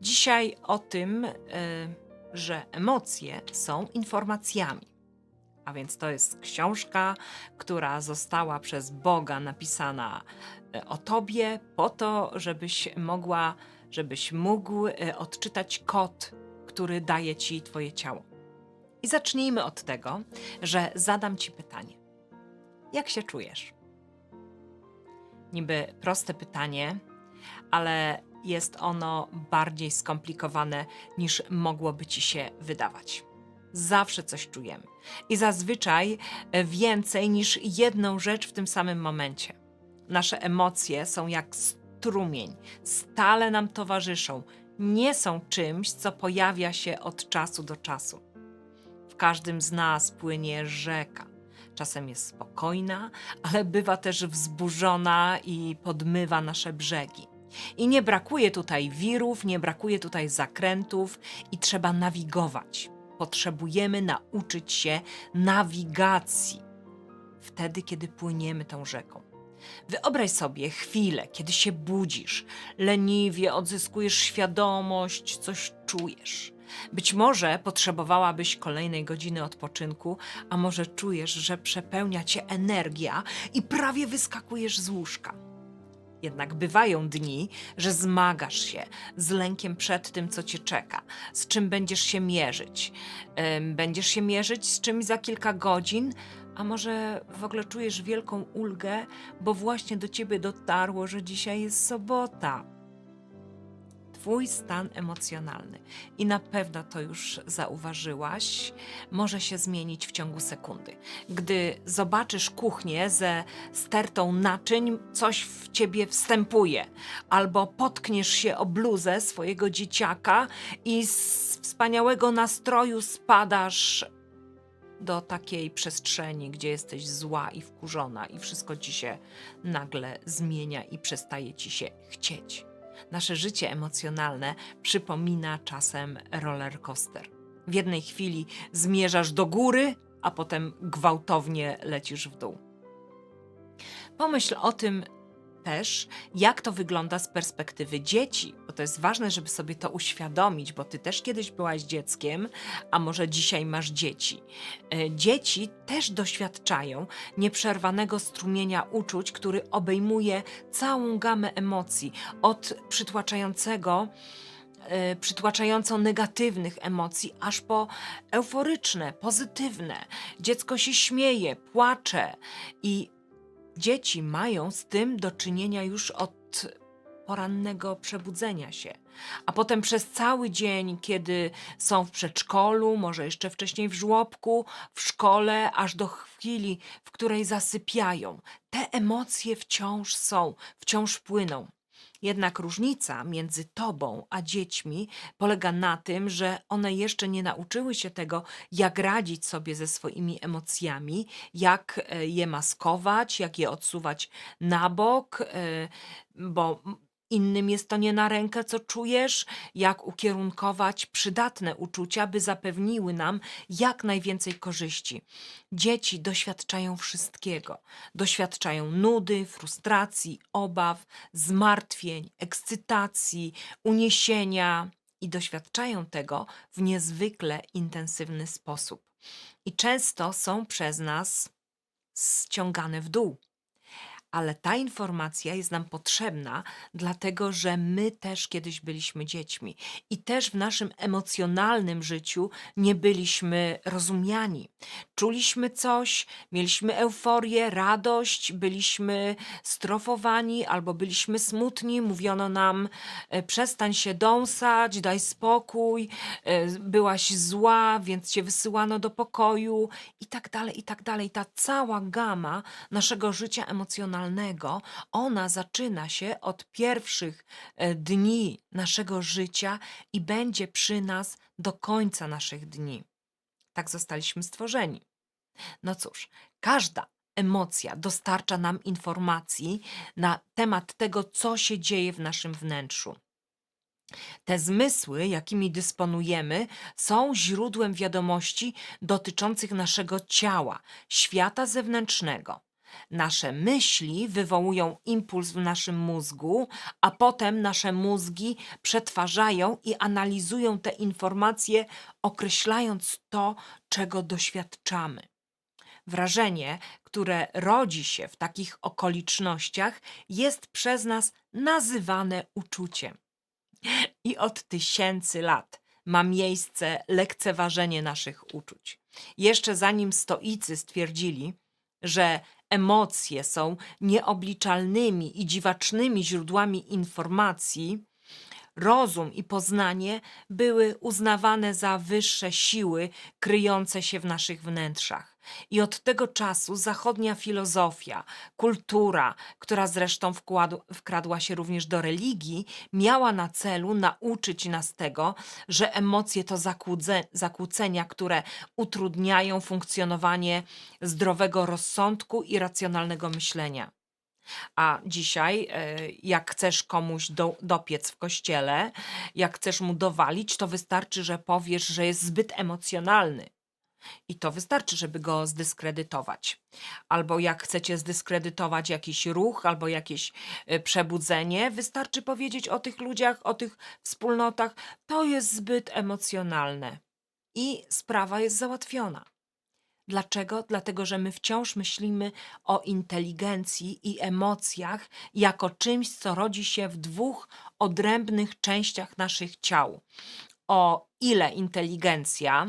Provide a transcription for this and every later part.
Dzisiaj o tym, y, że emocje są informacjami. A więc to jest książka, która została przez Boga napisana y, o tobie, po to, żebyś mogła, żebyś mógł y, odczytać kod, który daje ci twoje ciało. I zacznijmy od tego, że zadam ci pytanie. Jak się czujesz? Niby proste pytanie, ale jest ono bardziej skomplikowane niż mogłoby ci się wydawać. Zawsze coś czujemy i zazwyczaj e, więcej niż jedną rzecz w tym samym momencie. Nasze emocje są jak strumień, stale nam towarzyszą, nie są czymś, co pojawia się od czasu do czasu. W każdym z nas płynie rzeka. Czasem jest spokojna, ale bywa też wzburzona i podmywa nasze brzegi. I nie brakuje tutaj wirów, nie brakuje tutaj zakrętów i trzeba nawigować. Potrzebujemy nauczyć się nawigacji wtedy, kiedy płyniemy tą rzeką. Wyobraź sobie chwilę, kiedy się budzisz, leniwie odzyskujesz świadomość, coś czujesz. Być może potrzebowałabyś kolejnej godziny odpoczynku, a może czujesz, że przepełnia cię energia i prawie wyskakujesz z łóżka. Jednak bywają dni, że zmagasz się z lękiem przed tym, co cię czeka, z czym będziesz się mierzyć. Będziesz się mierzyć z czymś za kilka godzin, a może w ogóle czujesz wielką ulgę, bo właśnie do ciebie dotarło, że dzisiaj jest sobota. Twój stan emocjonalny, i na pewno to już zauważyłaś, może się zmienić w ciągu sekundy. Gdy zobaczysz kuchnię ze stertą naczyń, coś w ciebie wstępuje, albo potkniesz się o bluzę swojego dzieciaka i z wspaniałego nastroju spadasz do takiej przestrzeni, gdzie jesteś zła i wkurzona, i wszystko ci się nagle zmienia i przestaje ci się chcieć. Nasze życie emocjonalne przypomina czasem roller coaster. W jednej chwili zmierzasz do góry, a potem gwałtownie lecisz w dół. Pomyśl o tym też, jak to wygląda z perspektywy dzieci, bo to jest ważne, żeby sobie to uświadomić, bo ty też kiedyś byłaś dzieckiem, a może dzisiaj masz dzieci. E, Dzieci też doświadczają nieprzerwanego strumienia uczuć, który obejmuje całą gamę emocji, od przytłaczającego e, przytłaczająco negatywnych emocji, aż po euforyczne, pozytywne. Dziecko się śmieje, płacze i dzieci mają z tym do czynienia już od porannego przebudzenia się. A potem przez cały dzień, kiedy są w przedszkolu, może jeszcze wcześniej w żłobku, w szkole, aż do chwili, w której zasypiają. Te emocje wciąż są, wciąż płyną. Jednak różnica między tobą a dziećmi polega na tym, że one jeszcze nie nauczyły się tego, jak radzić sobie ze swoimi emocjami, jak e, je maskować, jak je odsuwać na bok, e, bo innym jest to nie na rękę, co czujesz, jak ukierunkować przydatne uczucia, by zapewniły nam jak najwięcej korzyści. Dzieci doświadczają wszystkiego. Doświadczają nudy, frustracji, obaw, zmartwień, ekscytacji, uniesienia i doświadczają tego w niezwykle intensywny sposób. I często są przez nas ściągane w dół. Ale ta informacja jest nam potrzebna, dlatego że my też kiedyś byliśmy dziećmi i też w naszym emocjonalnym życiu nie byliśmy rozumiani. Czuliśmy coś, mieliśmy euforię, radość, byliśmy strofowani albo byliśmy smutni, mówiono nam: e, przestań się dąsać, daj spokój, e, byłaś zła, więc cię wysyłano do pokoju i tak dalej, i tak dalej. Ta cała gama naszego życia emocjonalnego, ona zaczyna się od pierwszych e, dni naszego życia i będzie przy nas do końca naszych dni. Tak zostaliśmy stworzeni. No cóż, każda emocja dostarcza nam informacji na temat tego, co się dzieje w naszym wnętrzu. Te zmysły, jakimi dysponujemy, są źródłem wiadomości dotyczących naszego ciała, świata zewnętrznego. Nasze myśli wywołują impuls w naszym mózgu, a potem nasze mózgi przetwarzają i analizują te informacje, określając to, czego doświadczamy. Wrażenie, które rodzi się w takich okolicznościach, jest przez nas nazywane uczuciem. I od tysięcy lat ma miejsce lekceważenie naszych uczuć. Jeszcze zanim stoicy stwierdzili, że emocje są nieobliczalnymi i dziwacznymi źródłami informacji, rozum i poznanie były uznawane za wyższe siły kryjące się w naszych wnętrzach. I od tego czasu zachodnia filozofia, kultura, która zresztą wkradła się również do religii, miała na celu nauczyć nas tego, że emocje to zakłócenia, które utrudniają funkcjonowanie zdrowego rozsądku i racjonalnego myślenia. A dzisiaj, e, jak chcesz komuś do, dopiec w kościele, jak chcesz mu dowalić, to wystarczy, że powiesz, że jest zbyt emocjonalny. I to wystarczy, żeby go zdyskredytować. Albo jak chcecie zdyskredytować jakiś ruch, albo jakieś e, przebudzenie, wystarczy powiedzieć o tych ludziach, o tych wspólnotach, to jest zbyt emocjonalne. I sprawa jest załatwiona. Dlaczego? Dlatego, że my wciąż myślimy o inteligencji i emocjach jako czymś, co rodzi się w dwóch odrębnych częściach naszych ciał. O ile inteligencja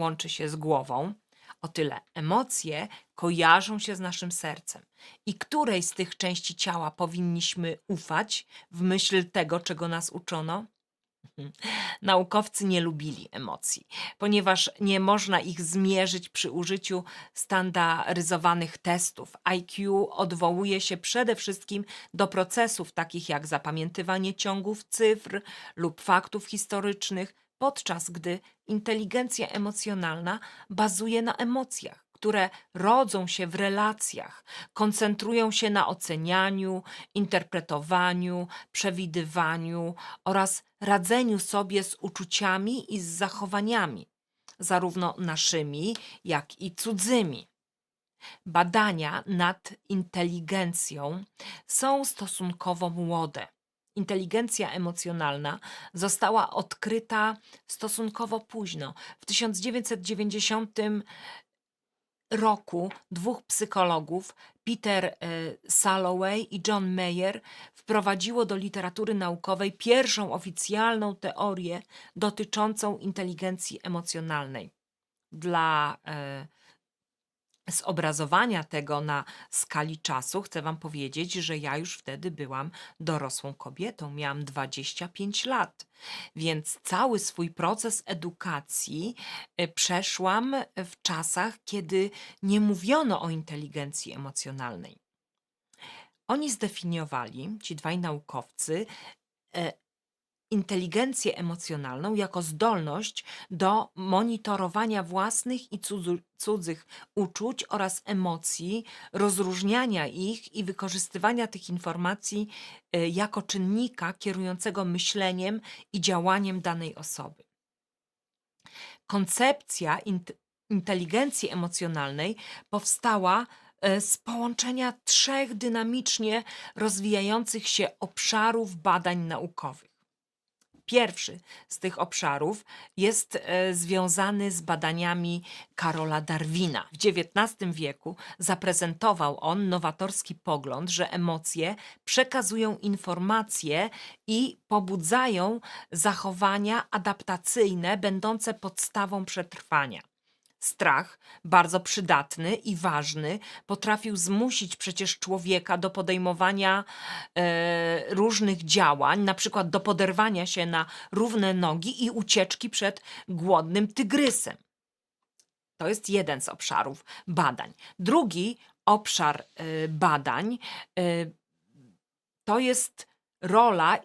łączy się z głową, o tyle emocje kojarzą się z naszym sercem. I której z tych części ciała powinniśmy ufać w myśl tego, czego nas uczono? Naukowcy nie lubili emocji, ponieważ nie można ich zmierzyć przy użyciu standaryzowanych testów. IQ odwołuje się przede wszystkim do procesów takich jak zapamiętywanie ciągów cyfr lub faktów historycznych, podczas gdy inteligencja emocjonalna bazuje na emocjach, które rodzą się w relacjach, koncentrują się na ocenianiu, interpretowaniu, przewidywaniu oraz radzeniu sobie z uczuciami i z zachowaniami, zarówno naszymi, jak i cudzymi. Badania nad inteligencją są stosunkowo młode. Inteligencja emocjonalna została odkryta stosunkowo późno. W 1990 roku dwóch psychologów, Peter e, Salovey i John Mayer, wprowadziło do literatury naukowej pierwszą oficjalną teorię dotyczącą inteligencji emocjonalnej. Dla e, zobrazowania tego na skali czasu chcę Wam powiedzieć, że ja już wtedy byłam dorosłą kobietą, miałam 25 lat, więc cały swój proces edukacji y, przeszłam w czasach, kiedy nie mówiono o inteligencji emocjonalnej. Oni zdefiniowali, ci dwaj naukowcy, e, inteligencję emocjonalną jako zdolność do monitorowania własnych i cudzych uczuć oraz emocji, rozróżniania ich i wykorzystywania tych informacji y, jako czynnika kierującego myśleniem i działaniem danej osoby. Koncepcja int- inteligencji emocjonalnej powstała y, z połączenia trzech dynamicznie rozwijających się obszarów badań naukowych. Pierwszy z tych obszarów jest e, związany z badaniami Karola Darwina. W XIX wieku zaprezentował on nowatorski pogląd, że emocje przekazują informacje i pobudzają zachowania adaptacyjne, będące podstawą przetrwania. Strach, bardzo przydatny i ważny, potrafił zmusić przecież człowieka do podejmowania e, różnych działań, na przykład do poderwania się na równe nogi i ucieczki przed głodnym tygrysem. To jest jeden z obszarów badań. Drugi obszar e, badań e, to jest rola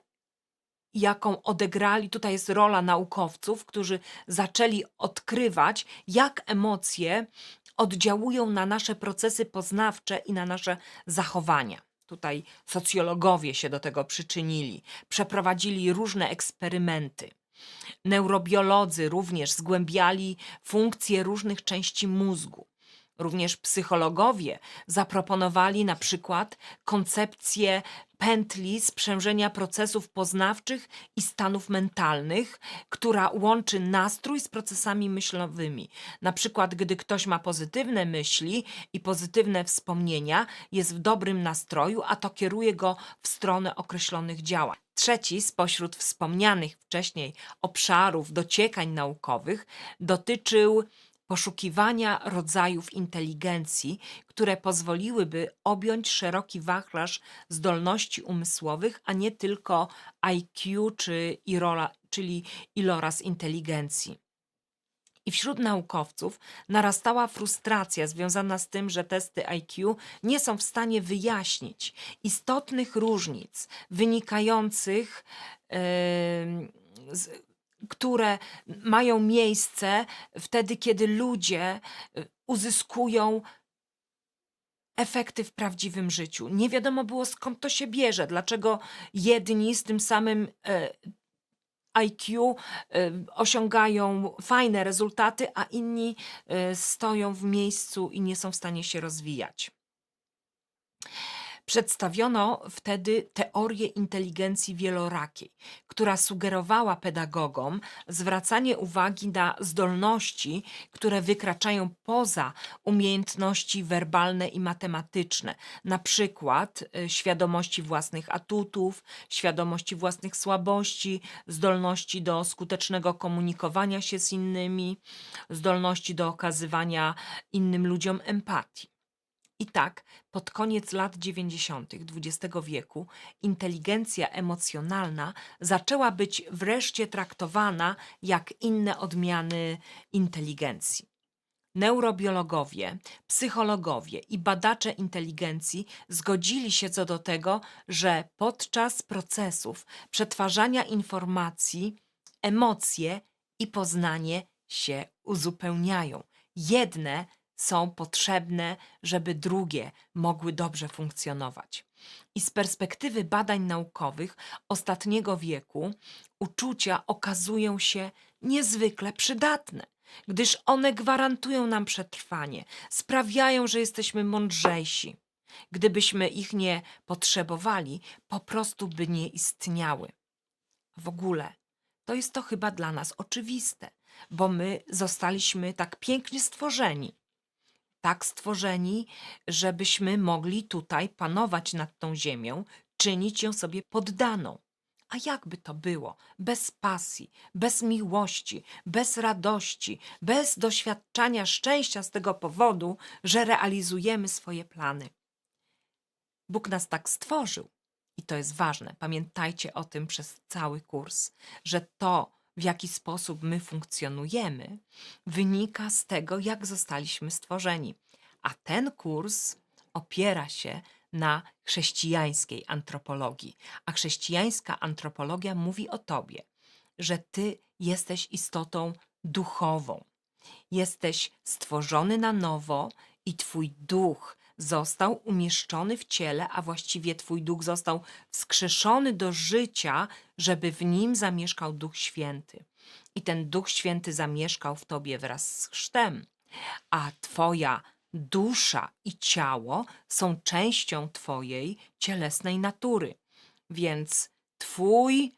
jaką odegrali, tutaj jest rola naukowców, którzy zaczęli odkrywać, jak emocje oddziałują na nasze procesy poznawcze i na nasze zachowania. Tutaj socjologowie się do tego przyczynili, przeprowadzili różne eksperymenty. Neurobiolodzy również zgłębiali funkcje różnych części mózgu. Również psychologowie zaproponowali na przykład koncepcję pętli sprzężenia procesów poznawczych i stanów mentalnych, która łączy nastrój z procesami myślowymi. Na przykład, gdy ktoś ma pozytywne myśli i pozytywne wspomnienia, jest w dobrym nastroju, a to kieruje go w stronę określonych działań. Trzeci spośród wspomnianych wcześniej obszarów dociekań naukowych dotyczył poszukiwania rodzajów inteligencji, które pozwoliłyby objąć szeroki wachlarz zdolności umysłowych, a nie tylko IQ czy irola, czyli iloraz inteligencji. I wśród naukowców narastała frustracja związana z tym, że testy IQ nie są w stanie wyjaśnić istotnych różnic wynikających, em, z, które mają miejsce wtedy, kiedy ludzie y, uzyskują efekty w prawdziwym życiu. Nie wiadomo było skąd to się bierze, dlaczego jedni z tym samym e, IQ e, osiągają fajne rezultaty, a inni e, stoją w miejscu i nie są w stanie się rozwijać. Przedstawiono wtedy teorię inteligencji wielorakiej, która sugerowała pedagogom zwracanie uwagi na zdolności, które wykraczają poza umiejętności werbalne i matematyczne, na przykład y, świadomości własnych atutów, świadomości własnych słabości, zdolności do skutecznego komunikowania się z innymi, zdolności do okazywania innym ludziom empatii. I tak, pod koniec lat 90. XX wieku, inteligencja emocjonalna zaczęła być wreszcie traktowana jak inne odmiany inteligencji. Neurobiologowie, psychologowie i badacze inteligencji zgodzili się co do tego, że podczas procesów przetwarzania informacji emocje i poznanie się uzupełniają. Jedne są potrzebne, żeby drugie mogły dobrze funkcjonować. I z perspektywy badań naukowych ostatniego wieku uczucia okazują się niezwykle przydatne, gdyż one gwarantują nam przetrwanie, sprawiają, że jesteśmy mądrzejsi. Gdybyśmy ich nie potrzebowali, po prostu by nie istniały. W ogóle to jest to chyba dla nas oczywiste, bo my zostaliśmy tak pięknie stworzeni tak stworzeni, żebyśmy mogli tutaj panować nad tą ziemią, czynić ją sobie poddaną. A jakby to było bez pasji, bez miłości, bez radości, bez doświadczania szczęścia z tego powodu, że realizujemy swoje plany? Bóg nas tak stworzył. I to jest ważne. Pamiętajcie o tym przez cały kurs, że to, w jaki sposób my funkcjonujemy, wynika z tego, jak zostaliśmy stworzeni. A ten kurs opiera się na chrześcijańskiej antropologii. A chrześcijańska antropologia mówi o tobie, że ty jesteś istotą duchową. Jesteś stworzony na nowo i twój duch został umieszczony w ciele, a właściwie Twój duch został wskrzeszony do życia, żeby w nim zamieszkał Duch Święty. I ten Duch Święty zamieszkał w Tobie wraz z chrztem, a Twoja dusza i ciało są częścią Twojej cielesnej natury. Więc Twój,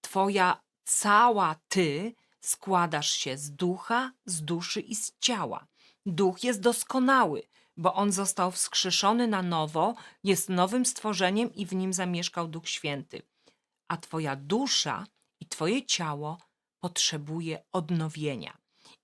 Twoja cała Ty składasz się z ducha, z duszy i z ciała. Duch jest doskonały, bo on został wskrzeszony na nowo, jest nowym stworzeniem i w nim zamieszkał Duch Święty. A Twoja dusza i Twoje ciało potrzebuje odnowienia.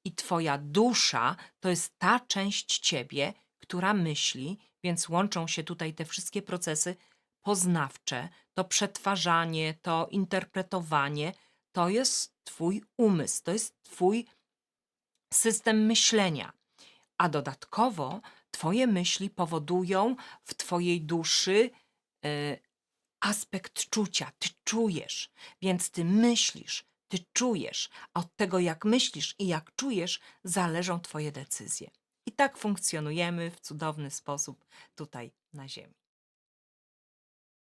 I Twoja dusza to jest ta część Ciebie, która myśli, więc łączą się tutaj te wszystkie procesy poznawcze, to przetwarzanie, to interpretowanie, to jest Twój umysł, to jest Twój system myślenia. A dodatkowo Twoje myśli powodują w Twojej duszy e, aspekt czucia. Ty czujesz, więc Ty myślisz, Ty czujesz. A od tego, jak myślisz i jak czujesz, zależą Twoje decyzje. I tak funkcjonujemy w cudowny sposób tutaj na Ziemi.